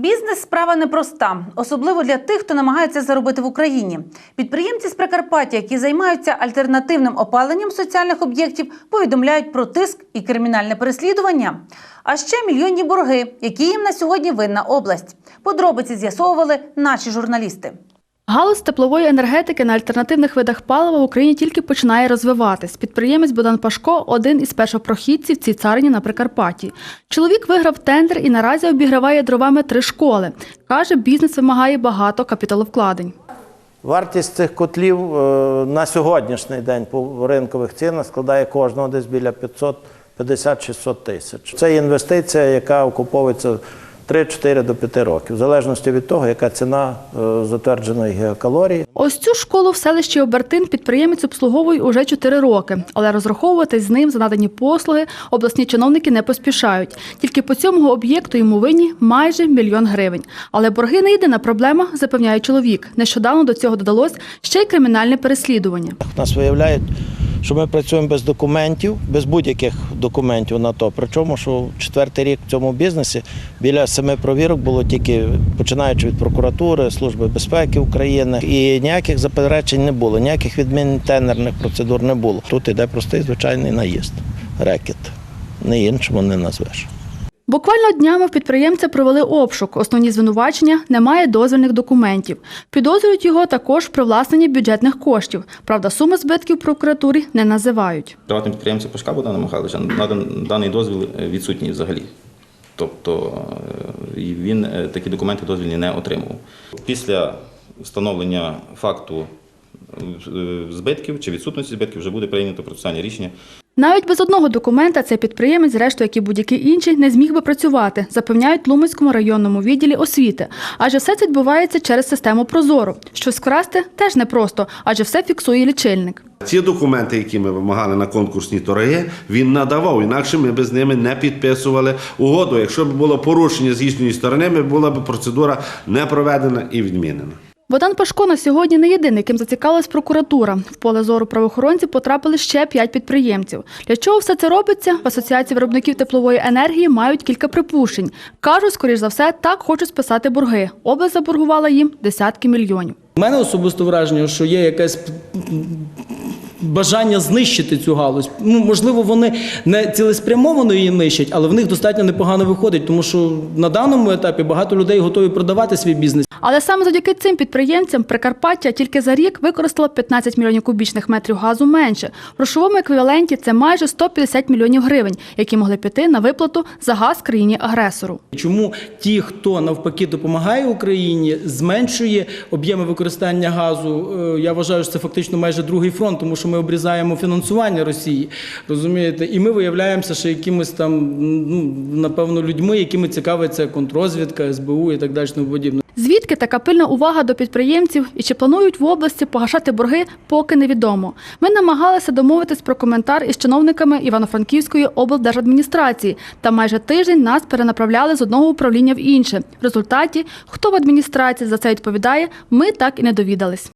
Бізнес справа непроста, особливо для тих, хто намагається заробити в Україні. Підприємці з Прикарпаття, які займаються альтернативним опаленням соціальних об'єктів, повідомляють про тиск і кримінальне переслідування. А ще мільйонні борги, які їм на сьогодні винна область. Подробиці з'ясовували наші журналісти. Галузь теплової енергетики на альтернативних видах палива в Україні тільки починає розвиватись. Підприємець Богдан Пашко один із першопрохідців цій царині на Прикарпатті. Чоловік виграв тендер і наразі обіграває дровами три школи. Каже, бізнес вимагає багато капіталовкладень. Вартість цих котлів е, на сьогоднішній день по ринкових цінах складає кожного десь біля 550-600 тисяч. Це інвестиція, яка окуповується 3-4 до 5 років, в залежності від того, яка ціна е, затвердженої геокалорії. Ось цю школу в селищі Обертин підприємець обслуговує уже 4 роки, але розраховувати з ним за надані послуги обласні чиновники не поспішають. Тільки по цьому об'єкту йому винні майже мільйон гривень. Але борги не єдина проблема, запевняє чоловік. Нещодавно до цього додалось ще й кримінальне переслідування. Нас виявляють, що ми працюємо без документів, без будь-яких документів на то. Причому, що четвертий рік в цьому бізнесі біля семи провірок було тільки починаючи від прокуратури, Служби безпеки України, і ніяких заперечень не було, ніяких відмін тендерних процедур не було. Тут іде простий звичайний наїзд, рекет. Не іншому не назвеш. Буквально днями в підприємця провели обшук. Основні звинувачення немає дозвільних документів. Підозрюють його також в привласненні бюджетних коштів. Правда, суми збитків прокуратурі не називають. Приватним підприємцям Пашка Богдана Михайловича даний дозвіл е, відсутній взагалі. Тобто е, він е, такі документи дозвільні не отримував. Після встановлення факту збитків чи відсутності збитків вже буде прийнято процесуальне рішення Навіть без одного документа цей підприємець, зрештою, як і будь-який інший, не зміг би працювати, запевняють Лумицькому районному відділі освіти. Адже все це відбувається через систему Прозоро. Щось вкрасти теж непросто, адже все фіксує лічильник. Ці документи, які ми вимагали на конкурсні торги, він надавав. Інакше ми б з ними не підписували угоду. Якщо б було порушення з їхньої сторони, була б процедура не проведена і відмінена. Богдан Пашко на сьогодні не єдиний, яким зацікавилась прокуратура. В поле зору правоохоронців потрапили ще п'ять підприємців. Для чого все це робиться? В Асоціації виробників теплової енергії мають кілька припущень. Кажуть, скоріш за все, так хочуть списати борги. Область заборгувала їм десятки мільйонів. У мене особисто враження, що є якесь бажання знищити цю галузь. Ну, можливо, вони не цілеспрямовано її нищать, але в них достатньо непогано виходить, тому що на даному етапі багато людей готові продавати свій бізнес. Але саме завдяки цим підприємцям Прикарпаття тільки за рік використало 15 мільйонів кубічних метрів газу менше. В грошовому еквіваленті це майже 150 мільйонів гривень, які могли піти на виплату за газ країні-агресору. Чому ті, хто навпаки допомагає Україні, зменшує об'єми використання газу? Е, Я вважаю, що це фактично майже другий фронт, тому що ми обрізаємо фінансування Росії, розумієте, і ми виявляємося, що якимись там ну напевно людьми, якими цікавиться контрозвідка, СБУ і так далі. тому подібне. Звідки така пильна увага до підприємців і чи планують в області погашати борги, поки невідомо. Ми намагалися домовитись про коментар із чиновниками Івано-Франківської облдержадміністрації. Та майже тиждень нас перенаправляли з одного управління в інше. В результаті, хто в адміністрації за це відповідає, ми так і не довідались.